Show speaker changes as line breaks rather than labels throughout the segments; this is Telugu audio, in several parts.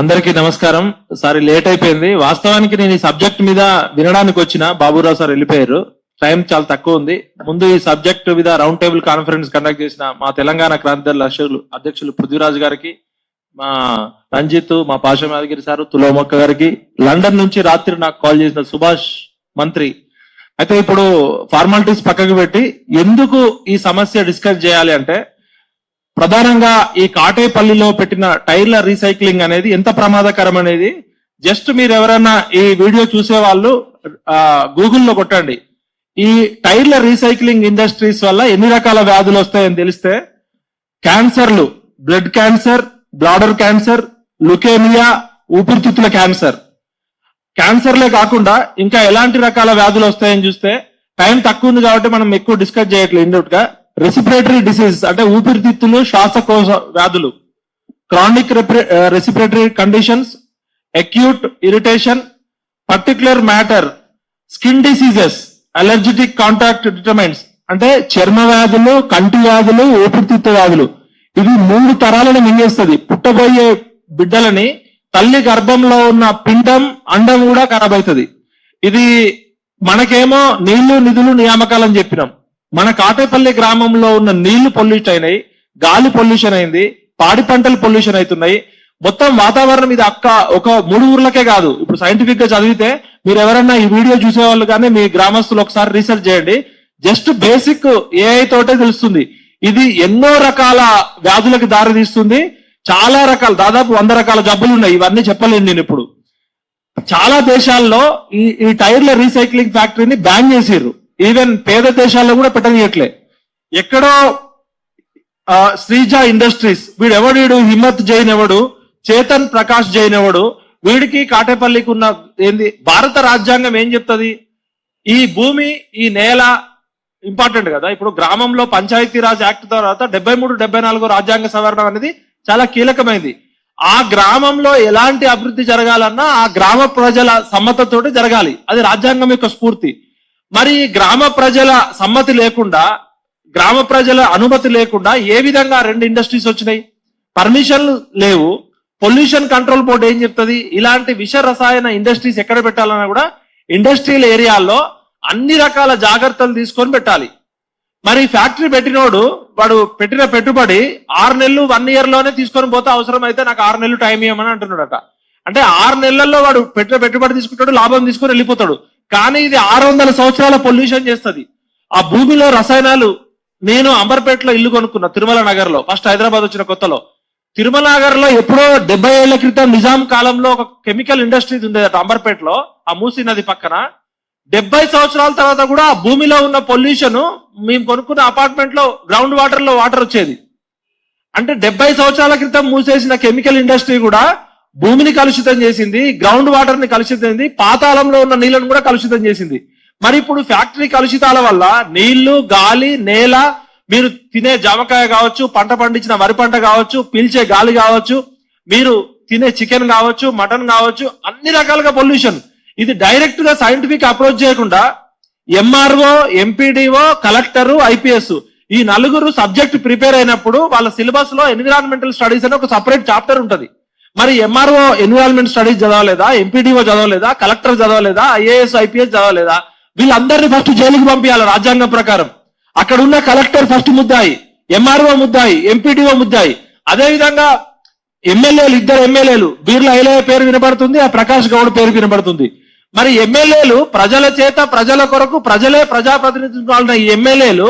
అందరికీ నమస్కారం. సారీ లేట్ అయిపోయింది. వాస్తవానికి నేను ఈ సబ్జెక్ట్ మీద వినడానికి వచ్చిన బాబురావు సార్ వెళ్ళిపోయారు. టైం చాలా తక్కువ ఉంది. ముందు ఈ సబ్జెక్ట్ మీద రౌండ్ టేబుల్ కాన్ఫరెన్స్ కండక్ట్ చేసిన మా తెలంగాణ క్రాంతిదళ అధ్యక్షులు అధ్యక్షులు పృథ్వీరాజ్ గారికి మా రంజిత్ మా పాషం యాదగిరి సార్ తులోమొక్క గారికి లండన్ నుంచి రాత్రి నాకు కాల్ చేసిన సుభాష్ మంత్రి. అయితే ఇప్పుడు ఫార్మాలిటీస్ పక్కకు పెట్టి ఎందుకు ఈ సమస్య డిస్కస్ చేయాలి అంటే ప్రధానంగా ఈ కాటేపల్లిలో పెట్టిన టైర్ల రీసైక్లింగ్ అనేది ఎంత ప్రమాదకరం అనేది జస్ట్ మీరు ఎవరైనా ఈ వీడియో చూసే వాళ్ళు గూగుల్లో కొట్టండి. ఈ టైర్ల రీసైక్లింగ్ ఇండస్ట్రీస్ వల్ల ఎన్ని రకాల వ్యాధులు వస్తాయని తెలిస్తే క్యాన్సర్లు blood cancer bladder cancer leukaemia ఊపిరితిత్తుల క్యాన్సర్. క్యాన్సర్లే కాకుండా ఇంకా ఎలాంటి రకాల వ్యాధులు వస్తాయని చూస్తే టైం తక్కువ ఉంది కాబట్టి మనం ఎక్కువ డిస్కస్ చేయట్లేదు ఇండౌట్గా రెసిపిరేటరీ డిసీజ్ అంటే ఊపిరితిత్తులు శ్వాసకోశ వ్యాధులు. Chronic respiratory conditions acute irritation particular matter skin diseases allergetic contact determents అంటే చర్మ వ్యాధులు కంటి వ్యాధులు ఊపిరితిత్తు వ్యాధులు. ఇది మూడు తరాలను మింగేస్తుంది. పుట్టబోయే బిడ్డలని తల్లి గర్భంలో ఉన్న పిండం అండం కూడా ఖరాబ్ అవుతుంది ఇది మనకేమో నీళ్ళు నిధులు నియామకాలని చెప్పినాం. మన కాటేపల్లి గ్రామంలో ఉన్న నీళ్ళు పొల్యూట్ అయినాయి గాలి పొల్యూషన్ అయింది పాడి పంటలు పొల్యూషన్ అవుతున్నాయి. మొత్తం వాతావరణం ఇది అక్క ఒక మూడు ఊర్లకే కాదు. ఇప్పుడు సైంటిఫిక్గా చదివితే మీరు ఎవరన్నా ఈ వీడియో చూసే వాళ్ళు కానీ మీ గ్రామస్తులు ఒకసారి రీసెర్చ్ చేయండి. జస్ట్ బేసిక్ ఏఐ తోటే తెలుస్తుంది. ఇది ఎన్నో రకాల వ్యాధులకు దారి తీస్తుంది చాలా రకాల దాదాపు వంద రకాల జబ్బులు ఉన్నాయి. ఇవన్నీ చెప్పలేను నేను ఇప్పుడు. చాలా దేశాల్లో ఈ ఈ టైర్ల రీసైక్లింగ్ ఫ్యాక్టరీని బ్యాన్ చేసిర్రు. ఈవెన్ పేద దేశాల్లో కూడా పెట్టనీయట్లే. ఎక్కడో శ్రీజ ఇండస్ట్రీస్ వీడు ఎవడు వీడు? హిమ్మత్ జైన్ ఎవడు? చేతన్ ప్రకాష్ జైన్ ఎవడు? వీడికి కాటేపల్లికి ఉన్న ఏంది? భారత రాజ్యాంగం ఏం చెప్తుంది? ఈ భూమి ఈ నేల ఇంపార్టెంట్ కదా. ఇప్పుడు గ్రామంలో పంచాయతీరాజ్ యాక్ట్ తర్వాత డెబ్బై మూడు డెబ్బై నాలుగు రాజ్యాంగ సవరణ అనేది చాలా కీలకమైంది. ఆ గ్రామంలో ఎలాంటి అభివృద్ధి జరగాలన్నా ఆ గ్రామ ప్రజల సమ్మతతోటి జరగాలి. అది రాజ్యాంగం యొక్క స్ఫూర్తి. మరి గ్రామ ప్రజల సమ్మతి లేకుండా గ్రామ ప్రజల అనుమతి లేకుండా ఏ విధంగా రెండు ఇండస్ట్రీస్ వచ్చినాయి? పర్మిషన్లు లేవు. పొల్యూషన్ కంట్రోల్ బోర్డు ఏం చెప్తుంది? ఇలాంటి విష రసాయన ఇండస్ట్రీస్ ఎక్కడ పెట్టాలన్నా కూడా ఇండస్ట్రియల్ ఏరియాల్లో అన్ని రకాల జాగ్రత్తలు తీసుకొని పెట్టాలి. మరి ఫ్యాక్టరీ పెట్టినోడు వాడు పెట్టిన పెట్టుబడి ఆరు నెలలు వన్ ఇయర్లోనే తీసుకొని పోతే అవసరం అయితే నాకు ఆరు నెలలు టైం ఇవ్వమని అంటున్నాడట. అంటే ఆరు నెలల్లో వాడు పెట్టిన పెట్టుబడి తీసుకుంటాడు లాభం తీసుకొని వెళ్ళిపోతాడు. కానీ ఇది ఆరు వందల సంవత్సరాల పొల్యూషన్ చేస్తుంది. ఆ భూమిలో రసాయనాలు నేను అంబర్పేటలో ఇల్లు కొనుక్కున్నా తిరుమల నగర్లో ఫస్ట్ హైదరాబాద్ వచ్చిన కొత్తలో. తిరుమల నగర్లో ఎప్పుడో డెబ్బై ఏళ్ళ క్రితం నిజాం కాలంలో ఒక కెమికల్ ఇండస్ట్రీ ఉండేదట అంబర్పేటలో ఆ మూసీ నది పక్కన. డెబ్బై సంవత్సరాల తర్వాత కూడా ఆ భూమిలో ఉన్న పొల్యూషన్ మేము కొనుక్కున్న అపార్ట్మెంట్లో గ్రౌండ్ వాటర్లో వాటర్ వచ్చేది. అంటే డెబ్బై సంవత్సరాల క్రితం మూసేసిన కెమికల్ ఇండస్ట్రీ కూడా భూమిని కలుషితం చేసింది గ్రౌండ్ వాటర్ని కలుషితం పాతాళంలో ఉన్న నీళ్ళను కూడా కలుషితం చేసింది. మరి ఇప్పుడు ఫ్యాక్టరీ కలుషితాల వల్ల నీళ్ళు గాలి నేల మీరు తినే జామకాయ కావచ్చు పంట పండించిన వరి పంట కావచ్చు పీల్చే గాలి కావచ్చు మీరు తినే చికెన్ కావచ్చు మటన్ కావచ్చు అన్ని రకాలుగా పొల్యూషన్ ఇది డైరెక్ట్గా సైంటిఫిక్ అప్రోచ్ చేయకుండా ఎంఆర్ఓ ఎంపీడీఓ కలెక్టర్ ఐపీఎస్ ఈ నలుగురు సబ్జెక్ట్ ప్రిపేర్ అయినప్పుడు వాళ్ళ సిలబస్లో ఎన్విరాన్మెంటల్ స్టడీస్ అని ఒక సపరేట్ చాప్టర్ ఉంటుంది. మరి ఎంఆర్ఓ ఎన్విరాన్మెంట్ స్టడీస్ చదవలేదా? ఎంపీడీఓ చదవలేదా? కలెక్టర్ చదవలేదా? ఐఏఎస్ ఐపీఎస్ చదవలేదా? వీళ్ళందరినీ ఫస్ట్ జైలుకి పంపించాలి రాజ్యాంగం ప్రకారం. అక్కడ ఉన్న కలెక్టర్ ఫస్ట్ ముద్దాయి ఎంఆర్ఓ ముద్దాయి ఎంపీడీఓ ముద్దాయి. అదే విధంగా ఎమ్మెల్యేలు ఇద్దరు ఎమ్మెల్యేలు బీర్ల ఐలయ్య పేరు వినబడుతుంది ఆ ప్రకాష్ గౌడ్ పేరు వినబడుతుంది. మరి ఎమ్మెల్యేలు ప్రజల చేత ప్రజల కొరకు ప్రజలే ప్రజాప్రతినిధులు ఈ ఎమ్మెల్యేలు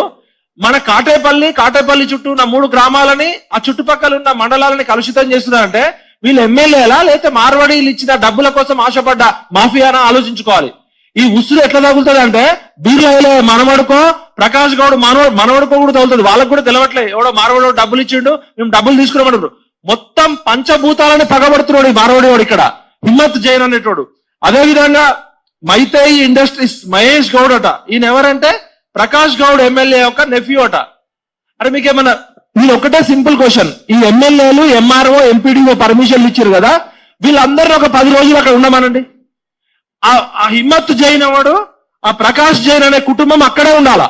మన కాటేపల్లి కాటేపల్లి చుట్టూ ఉన్న మూడు గ్రామాలని ఆ చుట్టుపక్కల ఉన్న మండలాలని కలుషితం చేస్తున్నారంటే వీళ్ళు ఎమ్మెల్యేలా లేకపోతే మార్వాడీలు ఇచ్చిన డబ్బుల కోసం ఆశపడ్డ మాఫియానా ఆలోచించుకోవాలి. ఈ ఉసురు ఎట్లా తగులుతుంది అంటే బీర్ల మనవడుకో ప్రకాష్ గౌడ్ మనవడు మనవడుకో కూడా తగులుతుంది. వాళ్ళకు కూడా తెలవట్లే ఎవడో మార్వాడు డబ్బులు ఇచ్చిండు మేము డబ్బులు తీసుకున్నామంటారు మొత్తం పంచభూతాలని పగబడుతున్నాడు ఈ మార్వాడి వాడు ఇక్కడ. హిమ్మత్ జైన్ అనేటోడు. అదే విధంగా మైతేయి ఇండస్ట్రీస్ మహేష్ గౌడ్ అట. ఈయన ఎవరంటే ప్రకాష్ గౌడ్ ఎమ్మెల్యే యొక్క నెఫ్యూ అట. అరే మీకేమన్నా ఇది ఒకటే సింపుల్ క్వశ్చన్. ఈ ఎమ్మెల్యేలు ఎంఆర్ఓ ఎంపీడీఓ పర్మిషన్లు ఇచ్చారు కదా వీళ్ళందరినీ ఒక పది రోజులు అక్కడ ఉండమనండి. ఆ ఆ హిమ్మత్ జైన్ వాడు ఆ ప్రకాష్ జైన్ అనే కుటుంబం అక్కడే ఉండాలా.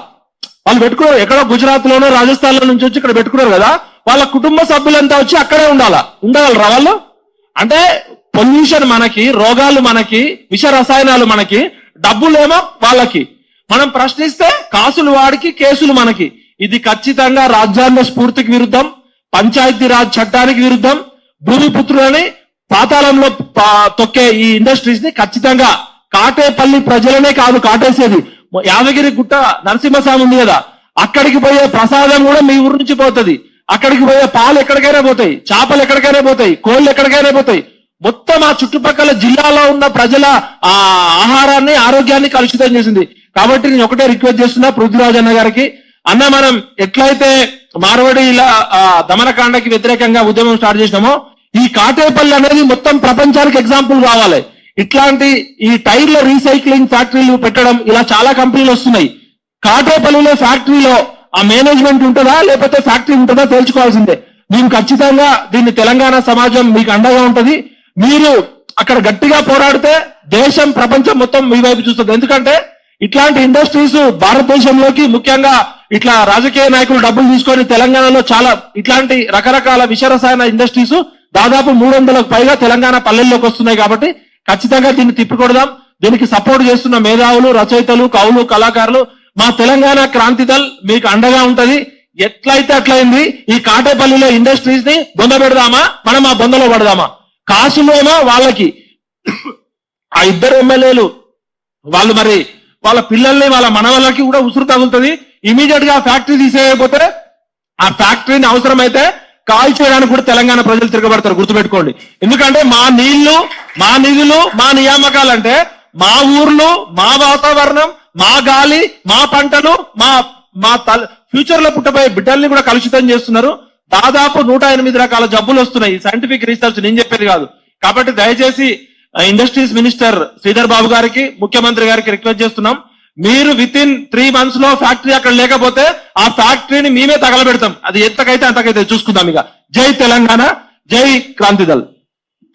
వాళ్ళు పెట్టుకున్నారు ఎక్కడో గుజరాత్ లోనో రాజస్థాన్లో నుంచి వచ్చి ఇక్కడ పెట్టుకున్నారు కదా వాళ్ళ కుటుంబ సభ్యులంతా వచ్చి అక్కడే ఉండాలా. ఉండగలరా వాళ్ళు? అంటే పొల్యూషన్ మనకి రోగాలు మనకి విష రసాయనాలు మనకి డబ్బులేమో వాళ్ళకి. మనం ప్రశ్నిస్తే కాసులు వాడికి కేసులు మనకి. ఇది ఖచ్చితంగా రాజ్యాంగ స్ఫూర్తికి విరుద్ధం పంచాయతీ రాజ్ చట్టానికి విరుద్ధం భూమిపుత్రులని పాతాళంలో తొక్కే ఈ ఇండస్ట్రీస్ని ఖచ్చితంగా కాటేపల్లి ప్రజలనే కాదు కాటేసేది. యాదగిరి గుట్ట నరసింహస్వామి ఉంది కదా అక్కడికి పోయే ప్రసాదం కూడా మీ ఊరు నుంచి పోతుంది. అక్కడికి పోయే పాలు ఎక్కడికైనా పోతాయి చేపలు ఎక్కడికైనా పోతాయి కోళ్ళు ఎక్కడికైనా పోతాయి. మొత్తం ఆ చుట్టుపక్కల జిల్లాలో ఉన్న ప్రజల ఆ ఆహారాన్ని ఆరోగ్యాన్ని కలుషితం చేసింది. కాబట్టి నేను ఒకటే రిక్వెస్ట్ చేస్తున్నా పృథ్వీరాజ్ అన్న గారికి. అన్న మనం ఎట్లయితే మార్వడి ఇలా దమనకాండకి వ్యతిరేకంగా ఉద్యమం స్టార్ట్ చేసినామో ఈ కాటేపల్లి అనేది మొత్తం ప్రపంచానికి ఎగ్జాంపుల్ కావాలి. ఇట్లాంటి ఈ టైర్ల రీసైక్లింగ్ ఫ్యాక్టరీలు పెట్టడం ఇలా చాలా కంపెనీలు వస్తున్నాయి. కాటేపల్లిలో ఫ్యాక్టరీలో ఆ మేనేజ్మెంట్ ఉంటుందా లేకపోతే ఫ్యాక్టరీ ఉంటుందా తేల్చుకోవాల్సిందే. మేము ఖచ్చితంగా దీన్ని తెలంగాణ సమాజం మీకు అండగా ఉంటది. మీరు అక్కడ గట్టిగా పోరాడితే దేశం ప్రపంచం మొత్తం మీ వైపు చూస్తుంది. ఎందుకంటే ఇట్లాంటి ఇండస్ట్రీస్ భారతదేశంలోకి ముఖ్యంగా ఇట్లా రాజకీయ నాయకులు డబ్బులు తీసుకొని తెలంగాణలో చాలా ఇట్లాంటి రకరకాల విషరసాయన ఇండస్ట్రీస్ దాదాపు మూడు వందలకు పైగా తెలంగాణ పల్లెల్లోకి వస్తున్నాయి కాబట్టి ఖచ్చితంగా దీన్ని తిప్పికొడదాం. దీనికి సపోర్ట్ చేస్తున్న మేధావులు రచయితలు కవులు కళాకారులు మా తెలంగాణ క్రాంతి దళ్ మీకు అండగా ఉంటది. ఎట్లయితే అట్లయింది ఈ కాటేపల్లిలో ఇండస్ట్రీస్ని బొంద పెడదామా? మనం ఆ బొందలో పడదామా? కాసులోనా వాళ్ళకి? ఆ ఇద్దరు ఎమ్మెల్యేలు వాళ్ళు మరి వాళ్ళ పిల్లల్ని వాళ్ళ మనవలకి కూడా ఉసురు తగులుతుంది. ఇమీడియట్గా ఫ్యాక్టరీ తీసేయకపోతే ఆ ఫ్యాక్టరీని అవసరమైతే కాల్ చేయడానికి కూడా తెలంగాణ ప్రజలు తిరగబడతారు గుర్తుపెట్టుకోండి. ఎందుకంటే మా నీళ్ళు మా నిధులు మా నియామకాలు అంటే మా ఊర్లు మా వాతావరణం మా గాలి మా పంటలు మా మా తల ఫ్యూచర్లో పుట్టబోయే బిడ్డల్ని కూడా కలుషితం చేస్తున్నారు. దాదాపు నూట ఎనిమిది రకాల జబ్బులు వస్తున్నాయి. సైంటిఫిక్ రీసెర్చ్ నేను చెప్పేది కాదు. కాబట్టి దయచేసి ఇండస్ట్రీస్ మినిస్టర్ శ్రీధర్ బాబు గారికి ముఖ్యమంత్రి గారికి రిక్వెస్ట్ చేస్తున్నాం. మీరు విత్ ఇన్ త్రీ మంత్స్లో ఫ్యాక్టరీ అక్కడ లేకపోతే ఆ ఫ్యాక్టరీని మేమే తగలబెడతాం. అది ఎంతకైతే అంతకైతే చూసుకుందాం ఇక. జై తెలంగాణ జై క్రాంతిదల్